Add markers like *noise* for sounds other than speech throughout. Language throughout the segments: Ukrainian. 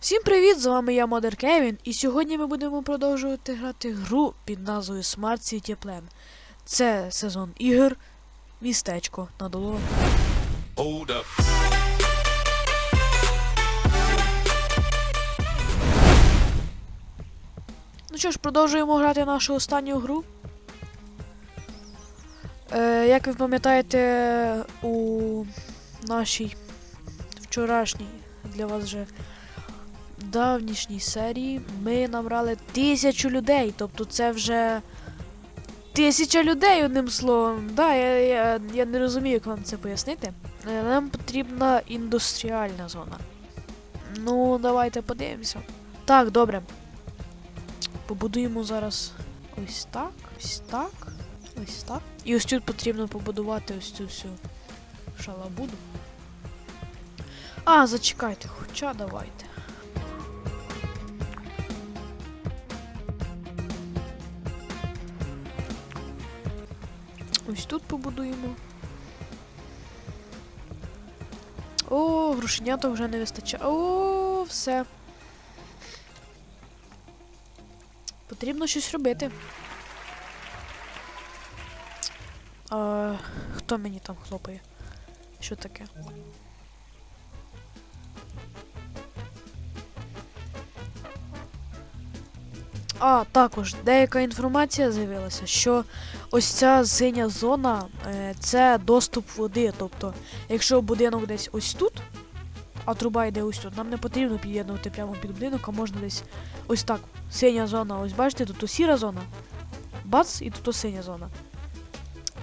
Всім привіт! З вами я Модер Кевін, і сьогодні ми будемо продовжувати грати гру під назвою Smart City Plan. Це сезон ігор Містечко на долоні. Ну що ж, продовжуємо грати нашу останню гру. Е, як ви пам'ятаєте, у нашій вчорашній для вас вже давнішній серії ми набрали тисячу людей. Тобто це вже тисяча людей, одним словом. Да, я, я, я не розумію, як вам це пояснити. Е, Нам потрібна індустріальна зона. Ну, давайте подивимося. Так, добре. Побудуємо зараз ось так, ось так, ось так. І ось тут потрібно побудувати ось цю всю шалабуду. А, зачекайте, хоча давайте. Ось тут побудуємо. О, грошенята вже не вистачає. О, все. Потрібно щось робити. А, хто мені там хлопає? Що таке? А, також деяка інформація з'явилася, що ось ця синя зона е, це доступ води. Тобто, якщо будинок десь ось тут, а труба йде ось тут, нам не потрібно під'єднувати прямо під будинок, а можна десь ось так. Синя зона, ось бачите, тут сіра зона. Бац, і тут синя зона.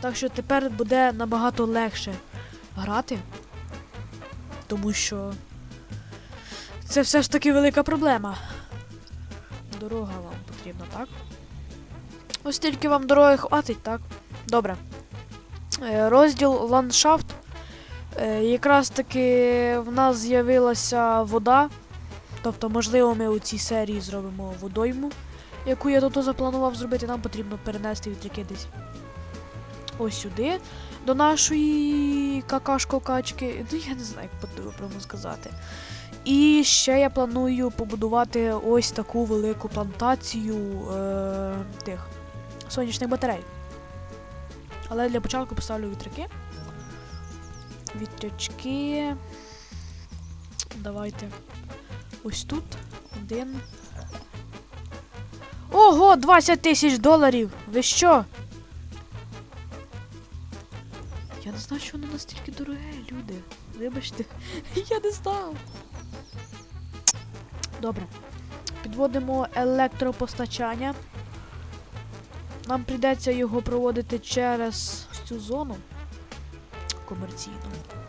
Так що тепер буде набагато легше грати. Тому що це все ж таки велика проблема. Дорога вам потрібна, так? Ось тільки вам дороги хватить, так? Добре. Е, Розділ ландшафт. Е, Якраз таки в нас з'явилася вода. Тобто, можливо, ми у цій серії зробимо водойму, яку я тут запланував зробити. Нам потрібно перенести вітряки десь ось сюди, до нашої какашко-качки. Ну, я не знаю, як по-доброму сказати. І ще я планую побудувати ось таку велику плантацію е- тих сонячних батарей. Але для початку поставлю вітряки. Вітрячки. Давайте. Ось тут. Один. Ого, 20 тисяч доларів! Ви що? Я не знаю, що воно настільки дороге, люди. Вибачте, *laughs* я не знав. Добре. Підводимо електропостачання. Нам прийдеться його проводити через цю зону комерційну.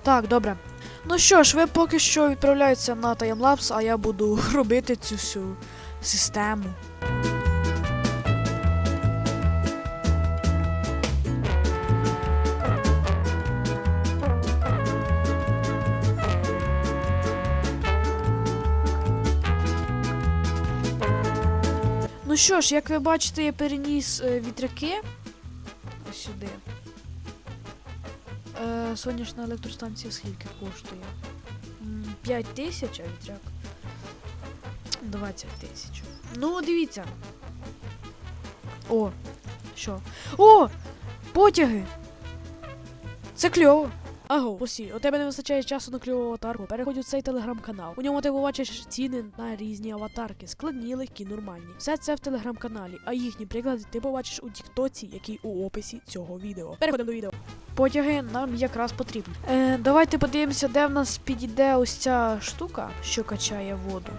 Так, добре. Ну що ж, ви поки що відправляєтеся на таймлапс, а я буду *laughs* робити цю всю систему. Що ж, як ви бачите, я переніс е, вітряки ось сюди. Е, сонячна електростанція скільки коштує? 5 тисяч, а вітряк 20 тисяч. Ну, дивіться. О, що? О! Потяги! Це кльово. Аго, посі, у тебе не вистачає часу на кльову аватарку. Переходь у цей телеграм-канал. У ньому ти побачиш ціни на різні аватарки, складні, легкі, нормальні. Все це в телеграм-каналі, а їхні приклади ти побачиш у тіктоці, який у описі цього відео. Переходимо до відео. Потяги нам якраз потрібні. Е, давайте подивимося, де в нас підійде ось ця штука, що качає воду.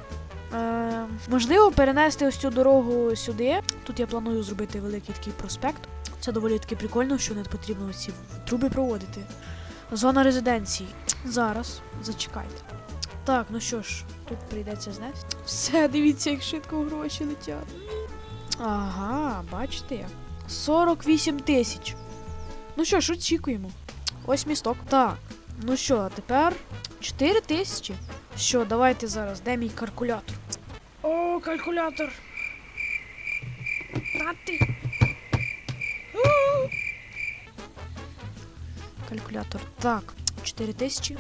Е, можливо, перенести ось цю дорогу сюди. Тут я планую зробити великий такий проспект. Це доволі таки прикольно, що не потрібно ці труби проводити. Зона резиденції. Зараз, зачекайте. Так, ну що ж, тут прийдеться знести. Все, дивіться, як швидко гроші летять. Ага, бачите як. 48 тисяч. Ну що ж, очікуємо. Ось місток. Так. Ну що, а тепер 4 тисячі. Що, давайте зараз, де мій калькулятор? О, калькулятор. На ти. Калькулятор. Так, 4 тисячі.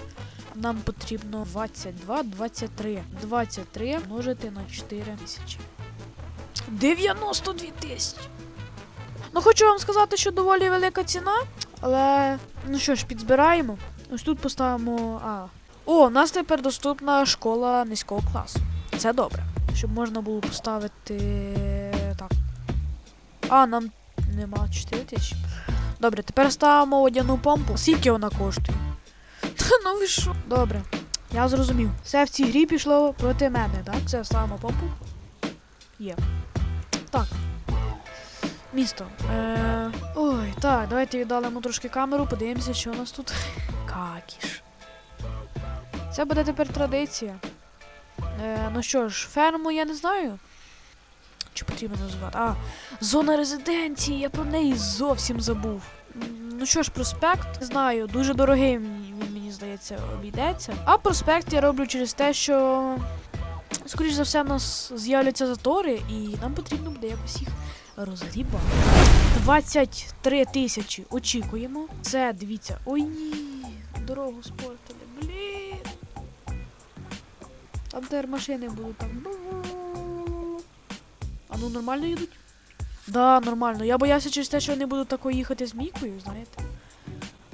Нам потрібно 22, 23. 23 множити на 4 тисячі. 92 тисячі. Ну, хочу вам сказати, що доволі велика ціна, але ну що ж, підзбираємо. Ось тут поставимо. А. О, у нас тепер доступна школа низького класу. Це добре. Щоб можна було поставити. Так. А, нам нема 4 тисячі. Добре, тепер ставимо водяну помпу. Скільки вона коштує? *laughs* Та ну ви що? Добре. Я зрозумів. Все в цій грі пішло проти мене, так? Це ставимо помпу. Є. Так. Місто. Е... Ой, так, давайте віддалимо трошки камеру, подивимося, що у нас тут. *laughs* Какіш. Це буде тепер традиція. Е, ну що ж, ферму я не знаю. Чи потрібно називати? А, зона резиденції, я про неї зовсім забув. Ну що ж, проспект, не знаю, дуже дорогий він, мені здається, обійдеться. А проспект я роблю через те, що. Скоріш за все, в нас з'являться затори, і нам потрібно буде якось їх розгрібати. 23 тисячі очікуємо. Це дивіться. Ой ні, дорогу спортили. Блін. Там тепер машини будуть там. А ну нормально їдуть? Да, нормально. Я боявся через те, що вони будуть тако їхати з мійкою, знаєте.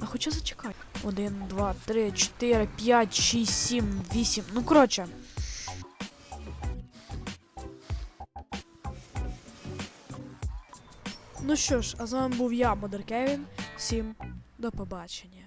А хоча зачекай. Один, два, три, чотири, п'ять, шість, сім, вісім. Ну, коротше. Ну що ж, а з вами був я, Модер Кевін. Всім до побачення.